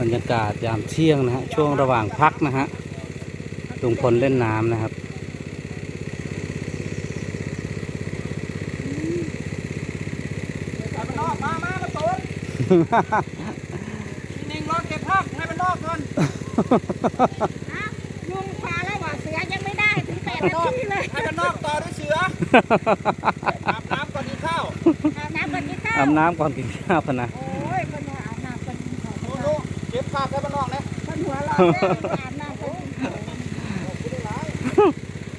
บรรยากาศยามเที่ยงนะฮะช่วงระหว่างพักนะฮะลุงพลเล่นน้ำนะครับไปนอกมามามาตูนพี่เน่งรอเก็บภาพให้ไปนอกก่อนอ้าวลุงพาแล้วว่าเสือยังไม่ได้ถึงแปดนาทีเลยให้ไปนอกต่อด้วยเสืออาบน้ำก่อนกินข้าวอาบน้ำก่อนกินข้าวอาบน้ำก่อนกินข้าวพะนะ โอ้ เก็บภาพให้ไปนอกนะคนหัวเราะเด้อาบน้ำก่อนกินข้าว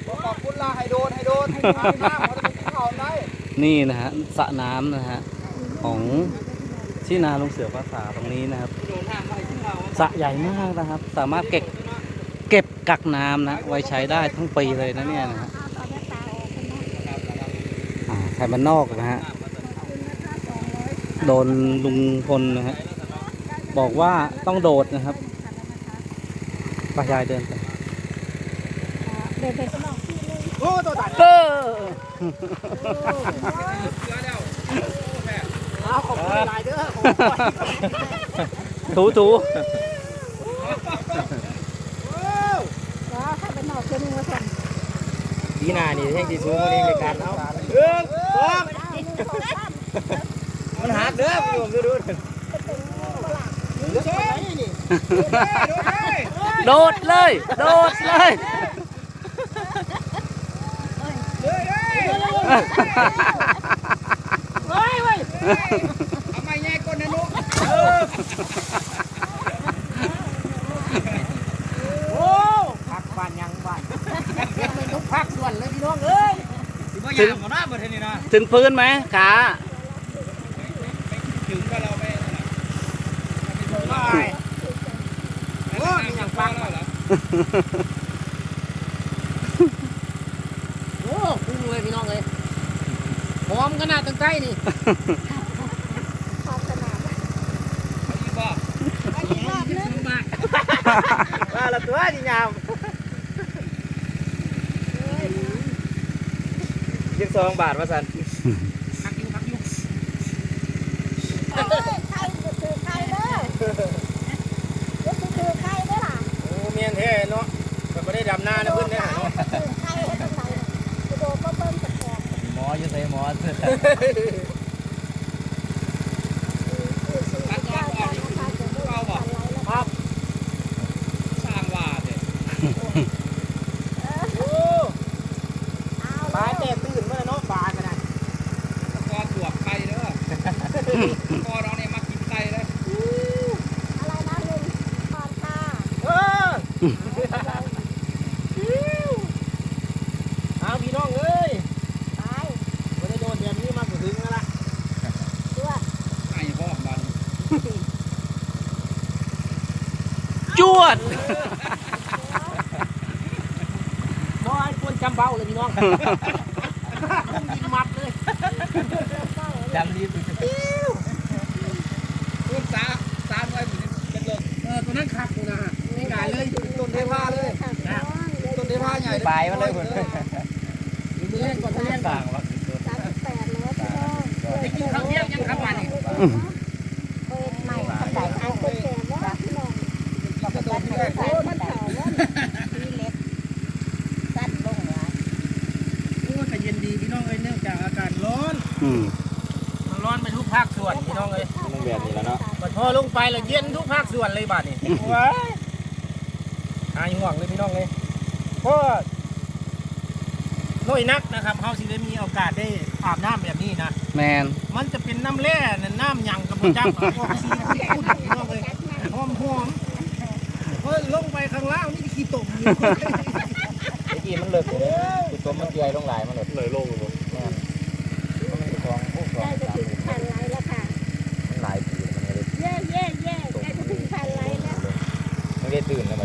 บอกขอบคุณลาให้โดนให้โดนให้อาบน้ำเขาจะไปกินข้าวได้นี่นะฮะสระน้ำนะฮะของที่นาลุงเสือภาษาตรงนี้นะครับสระใหญ่มากนะครับ สามารถเก็บเก็บกักน้ำนะไว้ใช้ได้ทั้งปีเลยนะเนี่ยนะฮะเอาต่อหน้าตาออกกันเนาะอ่าใครบ้านนอกนะฮะโดนลุงพลนะฮะ บอกว่าต้องโดดนะครับปายายเดินไปเดินไปข้างนอกที่นึงโอ้ตัวตัดเออเสือแล้วเอาขอบคุณหลายเด้อขอบคุณถูถูว้าวถ้าไปนอกจะนึงว่าสั่นดีนานี่แท่งที่สูงกว่านี้ในการเอาเอื้องสองมันหักเด้อพี่ผมดูดูนี่เชฟ โดดเลย โดดเลยเฮ้ยเว้ยเอาไม้แย่ก้นนะนุ๊กโอ้พักบ้านยังบ้านเป็นทุกพักด่วนเลยพี่น้องเอ้ยสิบ่อยากมาหน้าประเทศนี้นะถึงพื้นไหมขาถึงก็เราไปโอ้ยยังฟังแล้วเหรอ โอ้คุ้มเลยพี่น้องเลยหอมขนาดตั้งใจนี่ขอบขนาดบอกอีกรอบนึงว่าละตัวนี่ยามยี่สองบาทมาสันหักอยู่หักอยู่ เอ้ยใครจะถือใครเด้อจะถือใครเด้อล่ะ โอ้เมียนแท้เนาะมันไม่ได้ดำหน้านะเพื่อนเนี่ยเนาะถือใครให้ตรงไหนจะโดนก็เบิ้ลตะแกรงหมออยู่ใส่หมอ คือสิ่งที่ยากการนะคะจะได้ฝันไรแล้ว ครับ สร้างว่าเด็โอ้ เอา ปลา แล้ว แต่ตื่นเมื่อเนาะปลากันนะกอสวบไข่เด้อกอเราเนี่ยมากินไข่เลย อะไรนะลุงตอนค่ะ เออ เอาพี่น้องเอ้ยไปไม่ได้โดนแบบนี้มาถึงแล้วล่ะด้วยไอ้พ่อมันจวดน้อยควรจำเบ้าเลยพี่น้องยิงมัดเลยจำรีบพูดซาซาไว้ผมเป็นเลิกเออตัวนั้นขักกูนะฮะนี่กายเลยต้นเทพาเลยต้นเทพา ใหญ่เลยไปมาเลยคนมือเล่นก่อนเล่นก่อนต่างวะสามสิบแปดแล้วพี่น้องไปกินข้าวเที่ยงยังครับวันนี้เปิดใหม่ขันไดเอาคนแก่ว่าพี่น้องกระโดดที่แรกใส่มันเถาว่ามีเล็บสั้นลงหลายโอ้แต่เย็นดีพี่น้องเอ้ยเนื่องจากอากาศร้อนอืมมันร้อนไปทุกภาคส่วนพี่น้องเอ้ยมันแบบนี้แล้วเนาะพอพอลงไปแล้วเย็นทุกภาคส่วนเลยบาดนี้ว้ายหายห่วงเลยพี่น้องเลย เพราะน้อยนักนะครับเขาสิได้มีโอกาสได้อาบน้ำแบบนี้นะ แมน มันจะเป็นน้ำแร่น่ะน้ำหยังกับจักออกสีขุ่นๆพี่น้องเลยหอมหอมๆเฮ้ยลงไปข้างล่างนี่ขี้ตมอยู่เมื่อกี้มันเลิกเลยจุดตัวมันเกยลงหลายมันเลยเลยลงเลยแม่นมันเป็นของพวกของใกล้จะถึงพันไลค์แล้วค่ะ มันหลายปีมันเลยเย่เย่เย่ใกล้จะถึงพันไลค์แล้ว ไม่ได้ตื่นแล้ว